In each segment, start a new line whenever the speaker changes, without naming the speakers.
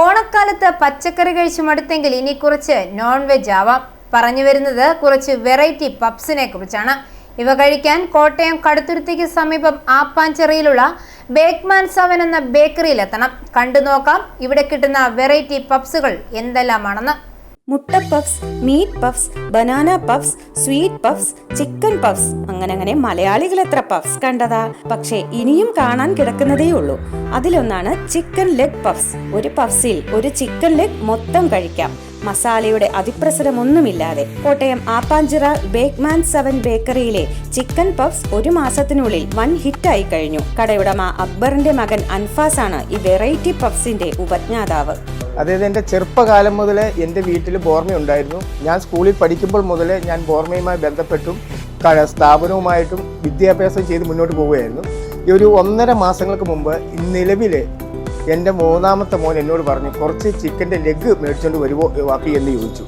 ഓണക്കാലത്ത് പച്ചക്കറി കഴിച്ച് മടുത്തെങ്കിൽ ഇനി കുറച്ച് നോൺ വെജ് ആവാം. പറഞ്ഞു വരുന്നത് കുറച്ച് വെറൈറ്റി പപ്സിനെ കുറിച്ചാണ്. ഇവ കഴിക്കാൻ കോട്ടയം കടുത്തുരുത്തിക്ക് സമീപം ആപ്പാഞ്ചെറിയിലുള്ള ബേക്ക്മാൻ സവൻ എന്ന ബേക്കറിയിലെത്തണം കണ്ടു നോക്കാം ഇവിടെ കിട്ടുന്ന വെറൈറ്റി പപ്സുകൾ എന്തെല്ലാമാണെന്ന്.
മുട്ട puffs meat puffs banana puffs sweet puffs chicken puffs അങ്ങനെ അങ്ങനെ മലയാളികൾ എത്ര പഫ്സ് കണ്ടതാ? പക്ഷേ ഇനിയും കാണാൻ കിടക്കുന്നതേ ഉള്ളൂ. അതിലൊന്നാണ് ചിക്കൻ ലെഗ് പഫ്സ് ഒരു പഫ്സിൽ ഒരു ചിക്കൻ ലെഗ് മൊത്തം കഴിക്കാം. മസാലയുടെ അതിപ്രസരമൊന്നുമില്ലാതെ കോട്ടയം ആപ്പാഞ്ചിറ ബേക്ക്മാൻ സെവൻ ബേക്കറിയിലെ ചിക്കൻ പഫ്സ് ഒരു മാസത്തിനുള്ളിൽ വൻ ഹിറ്റായി കഴിഞ്ഞു. കടയുടമ അക്ബറിന്റെ മകൻ അൻഫാസ് ആണ് ഈ വെറൈറ്റി പഫ്സിന്റെ ഉപജ്ഞാതാവ്.
അതായത് എന്റെ ചെറുപ്പകാലം മുതലേ എന്റെ വീട്ടിൽ ബോർമ ഉണ്ടായിരുന്നു ഞാൻ സ്കൂളിൽ പഠിക്കുമ്പോൾ മുതലേ ഞാൻ ബോർമയുമായി ബന്ധപ്പെട്ടും സ്ഥാപനവുമായിട്ടും വിദ്യാഭ്യാസം ചെയ്ത് മുന്നോട്ട് പോവുകയായിരുന്നു. ഈ ഒരു ഒന്നര മാസങ്ങൾക്ക് മുമ്പ് നിലവിൽ എന്റെ മൂന്നാമത്തെ മോൻ എന്നോട് പറഞ്ഞു കുറച്ച് ചിക്കന്റെ ലെഗ് മേടിച്ചുകൊണ്ട് വരുമോ വാപ്പി? എന്ന് ചോദിച്ചു.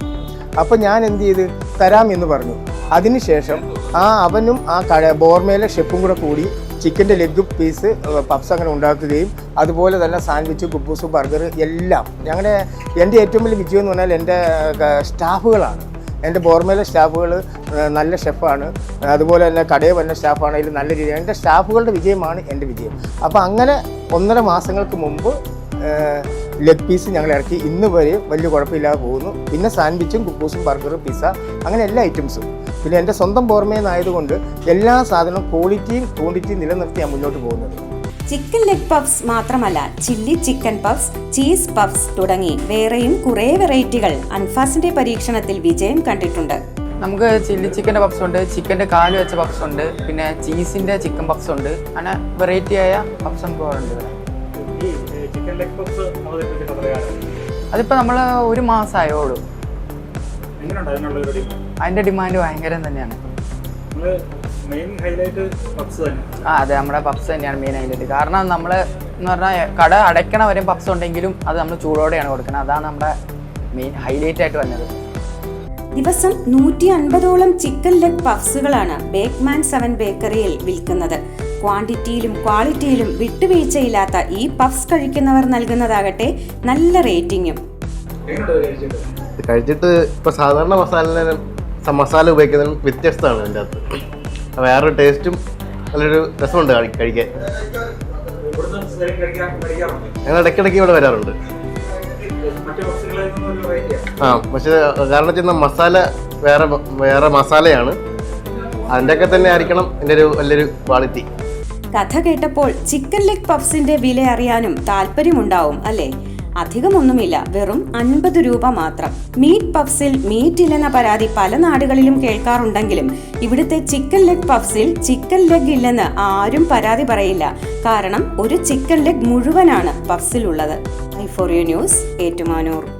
അപ്പോൾ ഞാൻ എന്ത് ചെയ്ത്? തരാം എന്ന് പറഞ്ഞു. അതിനുശേഷം ആ അവനും ആ കട ബോർമയിലെ ഷെഫും കൂടെ കൂടി ചിക്കന്റെ ലെഗ് പീസ് പപ്സ് അങ്ങനെ ഉണ്ടാക്കുകയും അതുപോലെ തന്നെ സാൻഡ്വിച്ച് കുബൂസ് ബർഗർ എല്ലാം. ഞങ്ങളുടെ എന്റെ ഏറ്റവും വലിയ വിജയം എന്ന് പറഞ്ഞാൽ എന്റെ സ്റ്റാഫുകളാണ്. എന്റെ ബോർമയിലെ സ്റ്റാഫുകൾ നല്ല ഷെഫാണ്. അതുപോലെ തന്നെ കടയിൽ വന്ന സ്റ്റാഫാണെങ്കിലും നല്ല രീതിയിൽ. എന്റെ സ്റ്റാഫുകളുടെ വിജയമാണ് എന്റെ വിജയം. അപ്പോൾ അങ്ങനെ ഒന്നര മാസങ്ങൾക്ക് മുമ്പ് ലെഗ് പീസ് ഞങ്ങൾ ഇറക്കി. ഇന്ന് വരെ വലിയ കുഴപ്പമില്ലാതെ പോകുന്നു. പിന്നെ സാൻഡ്വിച്ചും കുക്കൂസും ബർഗറും പിസ്സ അങ്ങനെ എല്ലാ ഐറ്റംസും. പിന്നെ എന്റെ സ്വന്തം ബോർമയെന്നായതുകൊണ്ട് എല്ലാ സാധനവും ക്വാളിറ്റിയും ക്വാണ്ടിറ്റിയും നിലനിർത്തി ഞാൻ മുന്നോട്ട് പോകുന്നത്.
ചിക്കൻ ലെഗ് പഫ്സ് മാത്രമല്ല chilli chicken puffs cheese puffs തുടങ്ങി വേറെയും കുറേ വെറൈറ്റികൾ അൻഫാസിന്റെ പരീക്ഷണത്തിൽ വിജയം കണ്ടിട്ടുണ്ട്.
നമുക്ക് ചില്ലി ചിക്കന്റെ പഫ്സ് ഉണ്ട് ചിക്കന്റെ കാൽ വെച്ച പഫ്സ് ഉണ്ട് പിന്നെ ചീസിന്റെ ചിക്കൻ പഫ്സ് ഉണ്ട്. അങ്ങനെ വെറൈറ്റി ആയ പഫ്സ് നമുക്ക് ഉണ്ട് ഇവിടെ. അതിപ്പോൾ നമ്മൾ ഒരു മാസമായോളൂ
ഒരു
അതിന്റെ ഡിമാൻഡ് ഭയങ്കരം തന്നെയാണ്. ആ അതെ നമ്മുടെ പപ്സ് തന്നെയാണ് മെയിൻ ഹൈലൈറ്റ് കാരണം നമ്മൾ എന്ന് പറഞ്ഞാൽ കട അടയ്ക്കണ വരെ പപ്സ് ഉണ്ടെങ്കിലും അത് നമ്മൾ ചൂടോടെയാണ് കൊടുക്കുന്നത്. അതാണ് നമ്മുടെ മെയിൻ ഹൈലൈറ്റ് ആയിട്ട് വന്നത്.
ദിവസം നൂറ്റി അൻപതോളം ചിക്കൻ ലെഗ് പഫ്സുകളാണ് ബേക്ക്മാൻ സെവൻ ബേക്കറിയിൽ വിൽക്കുന്നത്. ക്വാണ്ടിറ്റിയിലും ക്വാളിറ്റിയിലും വിട്ടുവീഴ്ചയില്ലാത്ത ഈ പഫ്സ് കഴിക്കുന്നവർ നൽകുന്നതാകട്ടെ നല്ല റേറ്റിംഗും
കഴിച്ചിട്ട്?
ഇപ്പൊ സാധാരണ മസാല മസാല ഉപയോഗിക്കുന്നതിന് വ്യത്യസ്തമാണ് അതിന്റെ അകത്ത്. വേറൊരു ടേസ്റ്റും നല്ലൊരു രസമുണ്ട് കഴി- കഴിക്കാൻ. ഞങ്ങൾ ഇടയ്ക്കിടയ്ക്ക് ഇവിടെ വരാറുണ്ട്. ആ പക്ഷേ കാരണം വെച്ചാൽ മസാല വേറെ വേറെ മസാലയാണ്. അതിന്റെയൊക്കെ തന്നെ ആയിരിക്കണം എന്റെ ഒരു വലിയൊരു ക്വാളിറ്റി.
കഥ കേട്ടപ്പോൾ ചിക്കൻ ലെഗ് പഫ്സിന്റെ വില അറിയാനും താല്പര്യമുണ്ടാവും അല്ലേ? അധികമൊന്നുമില്ല. വെറും അൻപത് രൂപ മാത്രം. മീറ്റ് പഫ്സിൽ മീറ്റ് ഇല്ലെന്ന പരാതി പല നാടുകളിലും കേൾക്കാറുണ്ടെങ്കിലും ഇവിടുത്തെ ചിക്കൻ ലെഗ് പഫ്സിൽ ചിക്കൻ ലെഗ് ഇല്ലെന്ന് ആരും പരാതി പറയില്ല. കാരണം ഒരു ചിക്കൻ ലെഗ് മുഴുവനാണ് പഫ്സിലുള്ളത്. I four U news Ettumanoor.